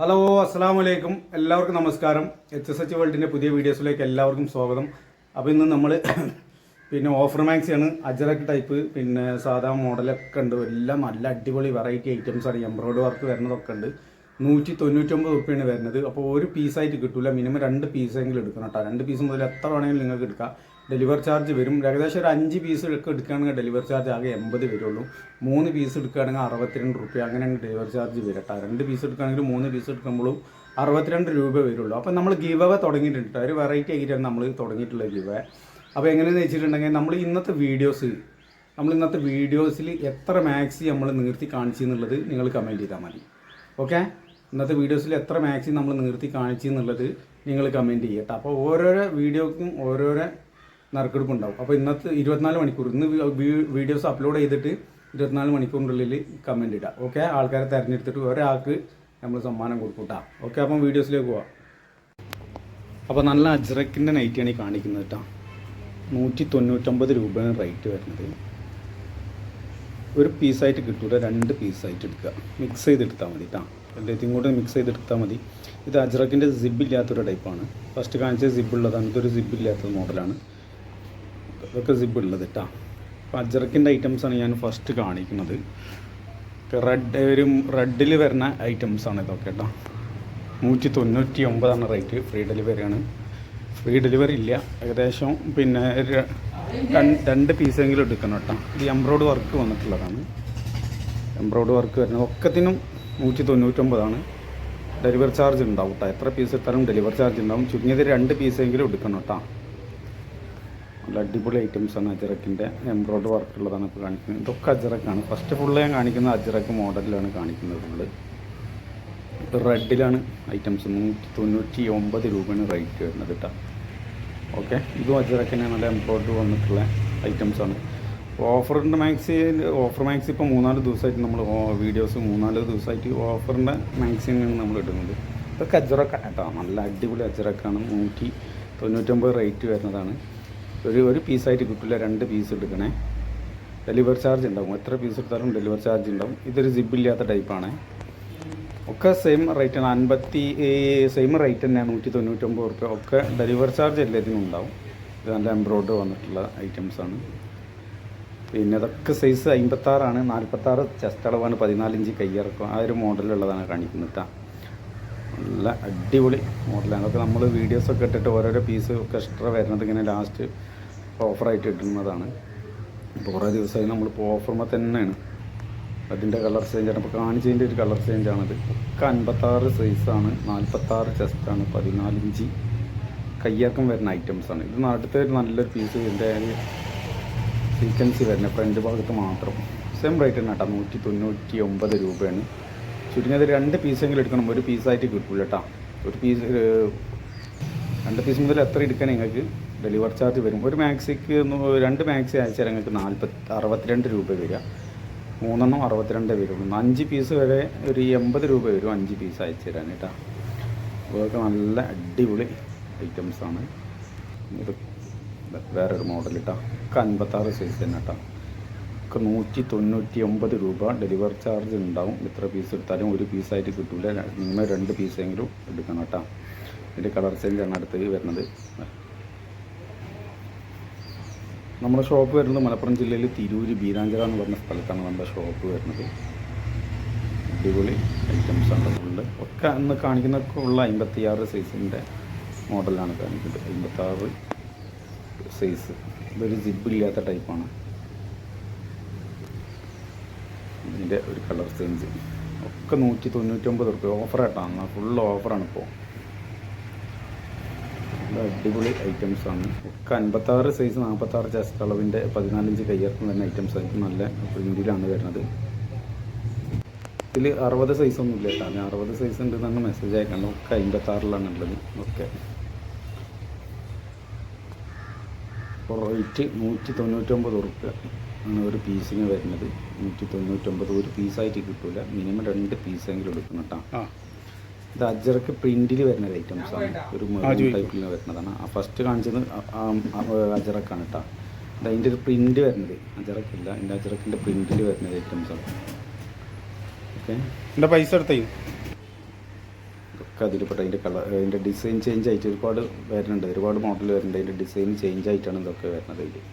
Hello അസ്സാം വലൈക്കും എല്ലാവർക്കും നമസ്കാരം. എച്ച് എസ് എച്ച് വേൾഡിന്റെ പുതിയ വീഡിയോസിലേക്ക് എല്ലാവർക്കും സ്വാഗതം. അപ്പോൾ ഇന്ന് നമ്മൾ പിന്നെ ഓഫർ മാക്സിയാണ് അജറക് ടൈപ്പ് പിന്നെ സാധാ മോഡലൊക്കെ ഉണ്ട്. എല്ലാം നല്ല അടിപൊളി വെറൈറ്റി ഐറ്റംസ് ആണ്. എംബ്രോയ്ഡറി വർക്ക് വരുന്നതൊക്കെ ഉണ്ട്. നൂറ്റി തൊണ്ണൂറ്റൊമ്പത് റുപ്യാണ് വരുന്നത്. അപ്പോൾ ഒരു പീസായിട്ട് കിട്ടില്ല മിനിമം രണ്ട് പീസെങ്കിലും എടുക്കണം കേട്ടോ രണ്ട് പീസ് മുതൽ എത്ര വേണമെങ്കിലും നിങ്ങൾക്ക് എടുക്കാം. ഡെലിവറി ചാർജ് വരും. ഏകദേശം ഒരു അഞ്ച് പീസ് എടുക്കുകയാണെങ്കിൽ ഡെലിവറി ചാർജ് ആകെ എൺപത് വരുള്ളൂ. മൂന്ന് പീസ് എടുക്കുകയാണെങ്കിൽ അറുപത്തിരണ്ട് റുപ്യ. അങ്ങനെയാണ് ഡെലിവറി ചാർജ് വരട്ടെ രണ്ട് പീസ് എടുക്കുകയാണെങ്കിൽ മൂന്ന് പീസ് എടുക്കുമ്പോഴും അറുപത്തിരണ്ട് രൂപ വരുള്ളൂ. അപ്പോൾ നമ്മൾ ഗീവ് അവ തുടങ്ങിയിട്ടുണ്ട് ഒരു വെറൈറ്റി ആയിട്ടാണ് നമ്മൾ തുടങ്ങിയിട്ടുള്ള ഗീവ് അപ്പോൾ എങ്ങനെയെന്ന് വെച്ചിട്ടുണ്ടെങ്കിൽ നമ്മൾ ഇന്നത്തെ വീഡിയോസ് നമ്മൾ ഇന്നത്തെ വീഡിയോസിൽ എത്ര മാക്സി നമ്മൾ നിർത്തി കാണിച്ചു എന്നുള്ളത് നിങ്ങൾ കമന്റ് ചെയ്താൽ മതി. ഓക്കെ ഇന്നത്തെ വീഡിയോസിൽ എത്ര മാക്സി നമ്മൾ നിർത്തി കാണിച്ചു എന്നുള്ളത് നിങ്ങൾ കമന്റ് ചെയ്യട്ടെ അപ്പോൾ ഓരോരോ വീഡിയോക്കും ഓരോരോ നറുക്കെടുപ്പ് ഉണ്ടാവും അപ്പോൾ ഇന്നത്തെ ഇരുപത്തിനാല് മണിക്കൂർ ഇന്ന് വീഡിയോസ് അപ്ലോഡ് ചെയ്തിട്ട് ഇരുപത്തിനാല് മണിക്കൂറിനുള്ളിൽ കമന്റ് ഇടാം. ഓക്കെ ആൾക്കാരെ തിരഞ്ഞെടുത്തിട്ട് ഒരാൾക്ക് നമ്മൾ സമ്മാനം കൊടുക്കൂട്ടാ ഓക്കെ അപ്പം വീഡിയോസിലേക്ക് പോവാം. അപ്പോൾ നല്ല അജ്രക്കിന്റെ നൈറ്റിയാണ് ഈ കാണിക്കുന്നത് കേട്ടോ നൂറ്റി തൊണ്ണൂറ്റൊമ്പത് രൂപയാണ് റേറ്റ് വരുന്നത്. ഒരു പീസായിട്ട് കിട്ടൂല രണ്ട് പീസായിട്ട് എടുക്കുക. മിക്സ് ചെയ്തെടുത്താൽ മതി കേട്ടോ എല്ലാத்தைയും കൂടെ മിക്സ് ചെയ്തെടുത്താൽ മതി. ഇത് അജ്രക്കിന്റെ സിബ് ഇല്ലാത്തൊരു ടൈപ്പാണ് ഫസ്റ്റ് കാണിച്ച സിബ് ഉള്ളതാണ് ഇതൊരു സിബ് ഇല്ലാത്ത മോഡലാണ് ഇതൊക്കെ സിബ് ഉള്ളത് കേട്ടോ അപ്പോൾ അജറക്കിന്റെ ഐറ്റംസാണ് ഞാൻ ഫസ്റ്റ് കാണിക്കുന്നത്. റെഡ് ഒരു റെഡിൽ വരുന്ന ഐറ്റംസാണ് ഇതൊക്കെ കേട്ടോ നൂറ്റി തൊണ്ണൂറ്റി ഒമ്പതാണ് റേറ്റ് ഫ്രീ ഡെലിവറിയാണ് ഫ്രീ ഡെലിവറി ഇല്ല. ഏകദേശം പിന്നെ രണ്ട് പീസെങ്കിലും എടുക്കണം കേട്ടോ ഇത് എംബ്രോയ്ഡ് വർക്ക് വന്നിട്ടുള്ളതാണ്. എംബ്രോയ്ഡ് വർക്ക് വരുന്നത് ഒക്കത്തിനും നൂറ്റി തൊണ്ണൂറ്റൊമ്പതാണ് ഡെലിവറി ചാർജ് ഉണ്ടാവും കേട്ടോ എത്ര പീസ് എത്താനും ഡെലിവറി ചാർജ് ഉണ്ടാവും. ചുരുങ്ങിയത് രണ്ട് പീസെങ്കിലും എടുക്കണം കേട്ടോ നല്ല അടിപൊളി ഐറ്റംസാണ് അജറക്കിന്റെ എംബ്രോയ്ഡറി വർക്ക് ഉള്ളതാണ് ഇപ്പോൾ കാണിക്കുന്നത്. ഇതൊക്കെ അജറക്കാണ്. ഫസ്റ്റ് ഫുള്ള് ഞാൻ കാണിക്കുന്ന അജറക്ക് മോഡലിലാണ് കാണിക്കുന്നത് ഫുള്ള് റെഡിലാണ് ഐറ്റംസ് നൂറ്റി തൊണ്ണൂറ്റി ഒമ്പത് രൂപയാണ് റേറ്റ് വരുന്നത് കേട്ടോ ഓക്കെ ഇതും അജറക്കിന് നല്ല എംബ്രോയ്ഡറി വന്നിട്ടുള്ള ഐറ്റംസാണ് ഓഫറിന്റെ മാക്സി ഓഫർ മാക്സി ഇപ്പോൾ മൂന്നാൽ ദിവസമായിട്ട് നമ്മൾ വീഡിയോസ് മൂന്നാൽ ദിവസമായിട്ട് ഓഫറിന്റെ മാക്സിനാണ് നമ്മൾ ഇടുന്നത്. ഇതൊക്കെ അജിറക്കാണ് കേട്ടോ നല്ല അടിപൊളി അജറക്കാണ്. നൂറ്റി തൊണ്ണൂറ്റൊമ്പത് റേറ്റ് വരുന്നതാണ്. ഒരു ഒരു പീസായിട്ട് കിട്ടില്ല രണ്ട് പീസ് എടുക്കണേ. ഡെലിവറി ചാർജ് ഉണ്ടാവും. എത്ര പീസ് എടുത്താലും ഡെലിവറി ചാർജ് ഉണ്ടാവും. ഇതൊരു ജിബില്ലാത്ത ടൈപ്പാണ് ഒക്കെ സെയിം റേറ്റ് ആണ്. അൻപത്തി സെയിം റേറ്റ് തന്നെയാണ് നൂറ്റി തൊണ്ണൂറ്റൊമ്പത് റുപ്യ. ഒക്കെ ഡെലിവറി ചാർജ് എല്ലാത്തിനും ഉണ്ടാവും. ഇത് നല്ല എംബ്രോയ്ഡറി വന്നിട്ടുള്ള ഐറ്റംസാണ് പിന്നെ ഇതൊക്കെ സൈസ് അമ്പത്താറാണ് നാൽപ്പത്താറ് ചെസ്റ്റ് അളവാണ്. പതിനാലിഞ്ച് കയ്യിറക്കും ആ ഒരു മോഡലുള്ളതാണ് കാണിക്കുന്നത് കേട്ടോ നല്ല അടിപൊളി മോഡലാണ് അതൊക്കെ നമ്മൾ വീഡിയോസൊക്കെ ഇട്ടിട്ട് ഓരോരോ പീസ് ഒക്കെ എക്സ്ട്രാ വരുന്നത് ഇങ്ങനെ ലാസ്റ്റ് ഓഫറായിട്ട് ഇടുന്നതാണ് അപ്പോൾ കുറേ ദിവസമായി നമ്മളിപ്പോൾ ഓഫർമ തന്നെയാണ്. അതിന്റെ കളർ ചേഞ്ചാണ് അപ്പോൾ കാണിച്ചതിന്റെ ഒരു കളർ ചേഞ്ചാണിത് ഒക്കെ അൻപത്താറ് സൈസാണ് നാൽപ്പത്താറ് ചെസ്റ്റാണ് പതിനാലിഞ്ച് കയ്യാക്കം വരുന്ന ഐറ്റംസാണ് ഇത് ഒരു നല്ലൊരു പീസ് ഇതിന്റെ സീക്വൻസി വരുന്നത് ഫ്രണ്ട് ഭാഗത്ത് മാത്രം. സെയിം റേറ്റ് തന്നെ കേട്ടോ. നൂറ്റി തൊണ്ണൂറ്റി ഒമ്പത് രൂപയാണ്. ചുരുങ്ങിയത് രണ്ട് പീസെങ്കിലും എടുക്കണം. ഒരു പീസായിട്ട് കിട്ടില്ല കേട്ടോ ഒരു പീസ് രണ്ട് പീസ് മുതൽ എത്ര എടുക്കാൻ നിങ്ങൾക്ക് ഡെലിവറി ചാർജ് വരും? ഒരു മാക്സിക്ക് രണ്ട് മാക്സി അയച്ചാൽ നിങ്ങൾക്ക് നാൽപ്പത്തി അറുപത്തിരണ്ട് രൂപ വരിക. മൂന്നെണ്ണം അറുപത്തിരണ്ട് വരുള്ളൂ. അഞ്ച് പീസ് വരെ ഒരു എൺപത് രൂപ വരും അഞ്ച് പീസ് അയച്ചു തരാൻ കേട്ടോ അതൊക്കെ നല്ല അടിപൊളി ഐറ്റംസാണ്. ഇത് വേറൊരു മോഡൽ കേട്ടോ ഒക്കെ അൻപത്താറ് സൈസ് തന്നെ കേട്ടോ ഒക്കെ നൂറ്റി തൊണ്ണൂറ്റി ഒമ്പത് രൂപ ഡെലിവറി ചാർജ് ഉണ്ടാവും എത്ര പീസ് എടുത്താലും ഒരു പീസായിട്ട് കിട്ടില്ല മിനിമം രണ്ട് പീസെങ്കിലും എടുക്കണം കേട്ടോ. ഇതിന്റെ കളർ ചേഞ്ചാണ് അടുത്ത് വരുന്നത്. നമ്മുടെ ഷോപ്പ് വരുന്നത് മലപ്പുറം ജില്ലയിൽ തിരൂര് ബീരാഞ്ചിറ എന്ന് പറഞ്ഞ സ്ഥലത്താണ് നമ്മുടെ ഷോപ്പ് വരുന്നത്. അടിപൊളി ഐറ്റംസാണ് ഫുള്ള് ഒക്കെ അന്ന് കാണിക്കുന്നൊക്കെ ഉള്ള അമ്പത്തിയാറ് സൈസിന്റെ മോഡലാണ് കാണിക്കുന്നത്. അമ്പത്താറ് സൈസ് ഇതൊരു ജിബില്ലാത്ത ടൈപ്പാണ് ഇതിന്റെ ഒരു കളർ ചേഞ്ച്. ഒക്കെ നൂറ്റി തൊണ്ണൂറ്റൊമ്പത് റുപ്യ ഓഫറായിട്ടാണ് ഫുൾ ഓഫറാണ് ഇപ്പോൾ അടിപൊളി ഐറ്റംസ് ആണ്. ഒക്കെ അൻപത്താറ് സൈസ് നാൽപ്പത്താറ് ചെസ്റ്റ് അളവിന്റെ പതിനാലഞ്ച് കയ്യിറക്കം തന്നെ ഐറ്റംസ് ആയിരിക്കും. നല്ല പ്രിന്റിലാണ് വരുന്നത്. ഇതിൽ അറുപത് സൈസ് ഒന്നും ഇല്ല കേട്ടോ. അറുപത് സൈസ് ഉണ്ട് തന്നെ മെസ്സേജ് അയക്കണം. ഒക്കെ അമ്പത്താറിലാണ് ഉള്ളത്. ഓക്കെ റേറ്റ് നൂറ്റി തൊണ്ണൂറ്റൊമ്പത് ഉറുപ്പ്യ ആണ് ഒരു പീസിന് വരുന്നത്. നൂറ്റി തൊണ്ണൂറ്റൊമ്പത് ഒരു പീസായിട്ട് കിട്ടില്ല മിനിമം രണ്ട് പീസെങ്കിലും എടുക്കണം കേട്ടോ ഇത് അജറക്ക് പ്രിന്റിൽ വരുന്ന ഐറ്റംസ് ആണ്. ഒരു. ടൈപ്പിൽ വരുന്നതാണ്. ആ ഫസ്റ്റ് കാണിച്ചത് അജറക്കാണ് കേട്ടോ അതിന്റെ ഒരു പ്രിന്റ് വരുന്നത്. അജറക്കില്ല എന്റെ അജറക്കിന്റെ പ്രിന്റിൽ വരുന്നത് ഐറ്റംസ് ആണ്. ഓക്കെ. എന്റെ പൈസ എടുത്തേ? ഒക്കെ അതിൽ പെട്ട അതിന്റെ കളർ അതിന്റെ ഡിസൈൻ ചേഞ്ച് ആയിട്ട് ഒരുപാട് വരുന്നുണ്ട്. ഒരുപാട് മോഡൽ വരുന്നുണ്ട്. അതിന്റെ ഡിസൈൻ ചേഞ്ച് ആയിട്ടാണ് ഇതൊക്കെ വരുന്നത് ഇതിൽ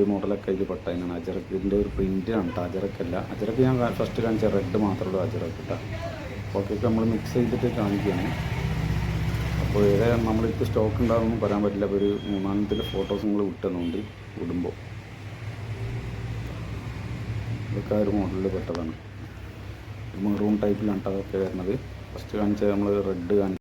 ഈ മോഡലൊക്കെ അതിൽ പെട്ട തന്നെയാണ് അജറക്കിന്റെ ഒരു പ്രിന്റാണ് കേട്ടോ അജറക്കല്ല അജറക്ക് ഞാൻ ഫസ്റ്റ് കാണിച്ച റെഡ് മാത്രമേ ഉള്ളൂ അജറക്ക് കേട്ടോ ഓക്കെ നമ്മൾ മിക്സ് ചെയ്തിട്ട് കാണിക്കുകയാണ് അപ്പോൾ ഏതാ നമ്മളിപ്പോൾ സ്റ്റോക്ക് ഉണ്ടാകുമെന്ന് പറയാൻ പറ്റില്ല. അപ്പോൾ ഒരു മൂന്നാമത്തിൽ ഫോട്ടോസ് നിങ്ങൾ വിട്ടുന്നുണ്ട് വിടുമ്പോൾ ഇതൊക്കെ ഒരു മോഡലിൽ പെട്ടതാണ്. മെറൂൺ ടൈപ്പിലാണ് അതൊക്കെ വരുന്നത്. ഫസ്റ്റ് കാണിച്ച നമ്മൾ റെഡ് കാണിച്ച